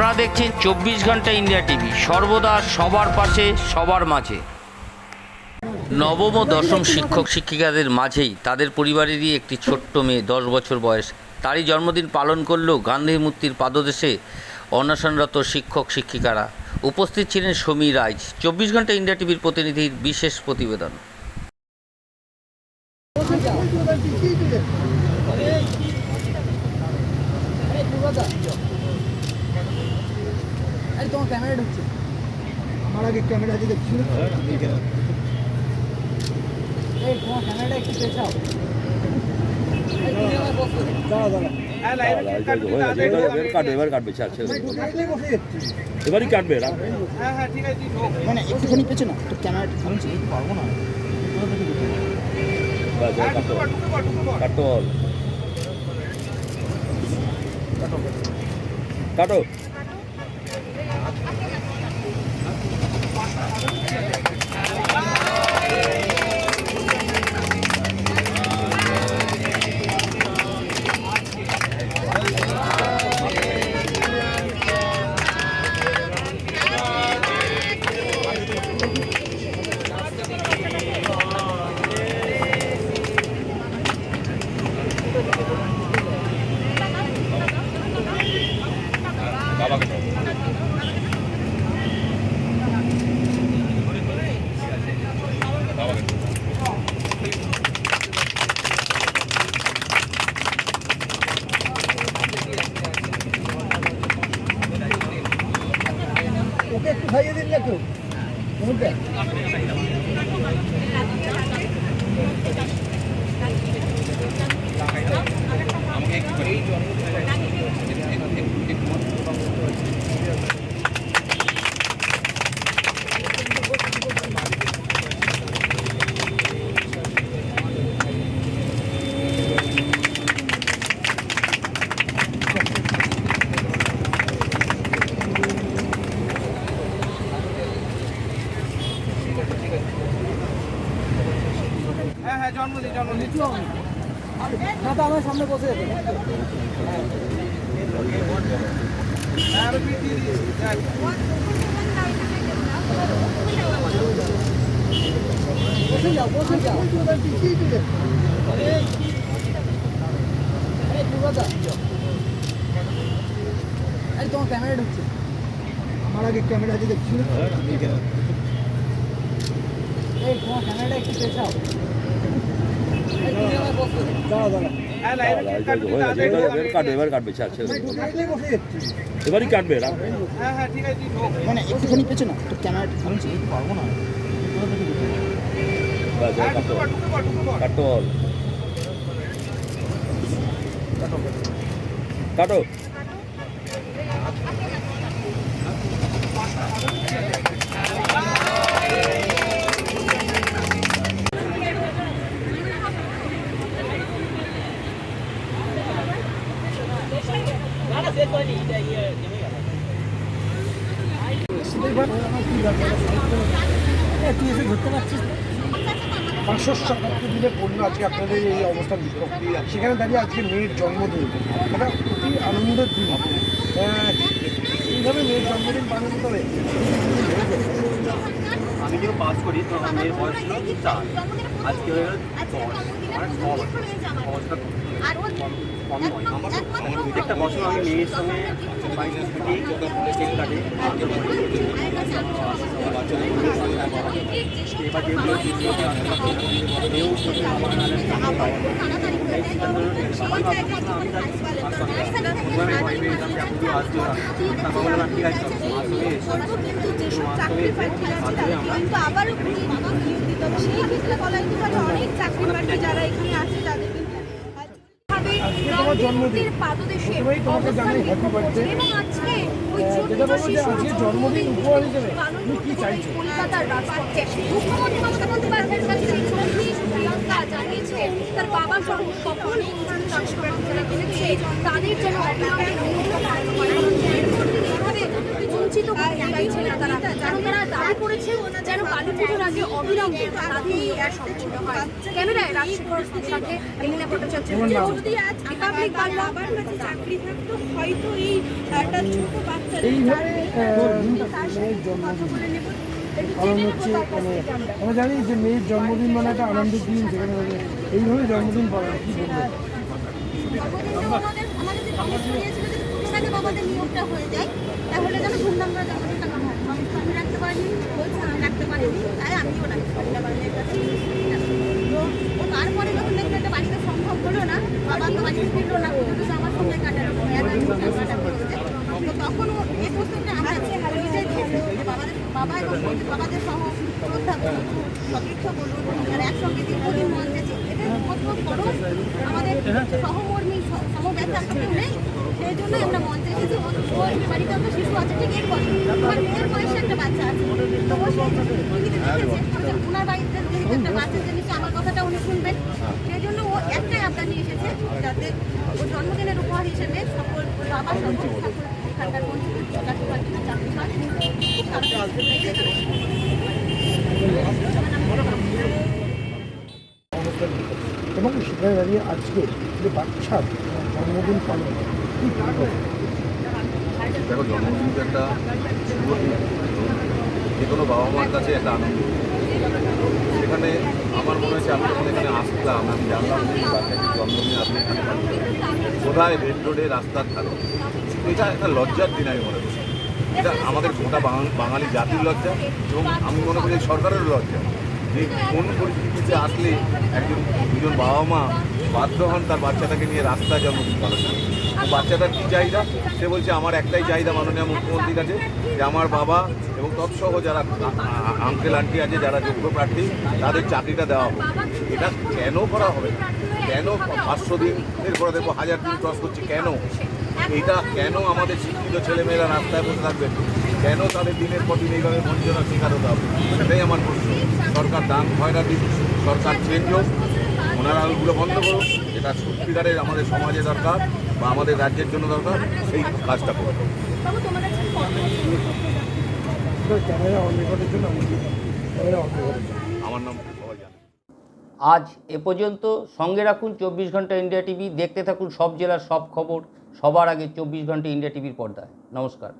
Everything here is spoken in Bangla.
আপনারা দেখছেন চব্বিশ ঘণ্টা ইন্ডিয়া টিভি। সর্বদা সবার পাশে, সবার মাঝে। নবম ও দশম শিক্ষক শিক্ষিকাদের মাঝেই তাদের পরিবারেরই একটি ছোট্ট মেয়ে, দশ বছর বয়স। তারই জন্মদিন পালন করলেও গান্ধী মূর্তির পাদদেশে অনশনরত শিক্ষক শিক্ষিকারা উপস্থিত ছিলেন সমী রাজ চব্বিশ ঘণ্টা ইন্ডিয়া টিভির প্রতিনিধির বিশেষ প্রতিবেদন। তোমার ক্যামেরা ঢুকছে। আমার আগে ক্যামেরা দিয়ে এই তোমার ক্যামেরাটা একটু পেছাও। এই তুমি আমার ছেড়ে দে। কাটলে এবারই কাটবে মানে একটুখানি পেছো না তো ক্যামেরা আমি চিনতে পারব না। বল কাটো। খাইয়ে দিন না কেউ কোনটা? না তো আমার সামনে বসে যেতে বসে যাও বসে যাও। আরে দুর্গাদা আরে তোমার ক্যামেরা ঢুকছে। আমার আগে ক্যামেরা দিয়ে দেখছি। এই তোমার ক্যামেরাটা একটু পেছাও। এবারই কাটবে। মানে একটুখানি পেছো না তো ক্যামেরা আমি চিনতে পারব না বল কাটো তুই এসে ধরতে পারছিস। পাঁচশো দিনে পণ্য আজকে আপনাদের এই অবস্থান সেখানে দাঁড়িয়ে আজকে মেয়ের জন্মদিন। এটা অতি আনন্দের দিন। এইভাবে মেয়ের জন্মদিন পালন করে আমি যখন পাস করি তখন আমার মেয়ের বয়স ছিল চার। আজকে হয়ে গেল দশ। মানে ছ বছর কম। নয় আমার প্রত্যেকটা বছর আমি মেয়ের সঙ্গে কিন্তু আবারও সেই ক্ষেত্রে বলা যেতে পারে অনেক চাকরি প্রার্থী যারা এখানে আছে তাদের পাদদেশে অবস্থান বিক্ষোভ করছে। এবং আজকে ওই আহ, ছোট্ট যেটা বলব যে শিশুর আজকে জন্মদিন পালন করতে কলকাতার রাজপথে। মুখ্যমন্ত্রী মমতা বন্দ্যোপাধ্যায়ের কাছে সত্যি প্রিয়াঙ্কা জানিয়েছে তার বাবা সহ সকল তাদের যেন অবিলম্বে মুক্ত করানো হয়। এরপর তিনি এভাবে বলছি বঞ্চিত করতে চাইছে না তারা। কারণ তারা দাবি করেছে যেন কালী পুজোর আগে অবিলম্বে তাদের সম্পূর্ণ হয়। ক্যামেরায় রাজশেখর সাথে ভট্টাচার্য যদি আজ রিপাবলিক বাংলা আবার কাছে চাকরি থাকতো হয়তো এই একটা ছোট বাচ্চা জন্মদিন। কারণ হচ্ছে মানে আমরা। জানি যে মেয়ের জন্মদিন মানে একটা আনন্দের দিন এইভাবে জন্মদিন পালন কি আমাদের আমাদের যদি বাবাদের নিয়োগটা হয়ে যায় তাহলে যেন ধুমধাম করে জন্মদিনটা না হয় আমি রাখতে পারিনি বলছে আমি রাখতে পারিনি। তাই আমিও রাখতে পারি না বাড়ির কাছে। তো তারপরে যখন দেখল একটা বাড়িতে সম্ভব হলো না বাবা তো বাড়িতে ফিরলো না পুজো তো আমার সঙ্গে হচ্ছে তো তখন ও এই প্রস্তুতটা আমরা নিজে দিয়েছি বাবাদের বাবা এবং বাবাদের সহ শ্রদ্ধা বলুন সতীর্থ বলুন আর একসঙ্গে দীর্ঘদিন মঞ্চেছি এটা কত বড় আমাদের সহকর্মী স- সমব্যথা কেউ নেই সেই জন্যই আমরা মঞ্চে এসেছি ও- ওর বাড়িতে একটা শিশু আছে ঠিক এর বছর। আমার মেয়ের বয়সে একটা বাচ্চা আছে। তো ও সেই টিভিতে দেখেছে ওনার বাড়িতে যেহেতু একটা বাচ্চা জেনেছে আমার কথাটা উনি শুনবেন। সেই জন্য ও একটাই আবদার নিয়ে এসেছে যাতে ওর জন্মদিনের উপহার হিসেবে সকল বাবা সকল এখানকার চাকরি। এবং সেখানে দাঁড়িয়ে আজকে যে বাচ্চার জন্মদিন পালন কি দেখো জন্মদিন তো একটা যে কোনো বাবা মার কাছে একটা আনন্দ। সেখানে আমার মনে হচ্ছে আমি যখন এখানে আসলাম, আমি জানলাম যে বাচ্চাটির জন্মদিন আপনি এখানে কোথায় রেড রোডে রাস্তার ধারে? এটা একটা লজ্জার দিন আমি মনে করি। এটা আমাদের গোটা বাঙালি জাতির লজ্জা এবং আমি মনে করি সরকারের লজ্জা। যে কোন পরিস্থিতিতে আসলে একজন, দুজন বাবা মা বাধ্য হন তার বাচ্চাটাকে নিয়ে রাস্তায় জন্মদিন পালন করতে। বাচ্চাটার কী চাহিদা? সে বলছে, আমার একটাই চাহিদা মাননীয় মুখ্যমন্ত্রীর কাছে, যে আমার বাবা এবং তৎসহ যারা আঙ্কেল আন্টি আছে, যারা যোগ্য প্রার্থী, তাদের চাকরিটা দেওয়া হবে এটা কেন করা হবে? কেন পাঁচশো দিন এরপরে দেখব হাজার দিন ক্রস করছে? কেন? এটা কেন আমাদের শিক্ষিত ছেলেমেয়েরা রাস্তায় বসে থাকবে? কেন তাদের দিনের পর দিন এইভাবে বঞ্চনার শিকার হতে হবে? সেটাই আমার প্রশ্ন। সরকার দান ভয়রা দিন সরকার চেঞ্জ হোক, ওনারা ওগুলো বন্ধ করুন এটা সত্যিকারের আমাদের সমাজে দরকার। বা আমাদের রাজ্যের জন্য দরকার সেই কাজটা করব আমার নাম আজ এ পর্যন্ত। সঙ্গে রাখুন চব্বিশ ঘণ্টা ইন্ডিয়া টিভি। দেখতে থাকুন সব জেলার সব খবর। সবার আগে চব্বিশ ঘণ্টা ইন্ডিয়া টিভির পর্দায়। নমস্কার।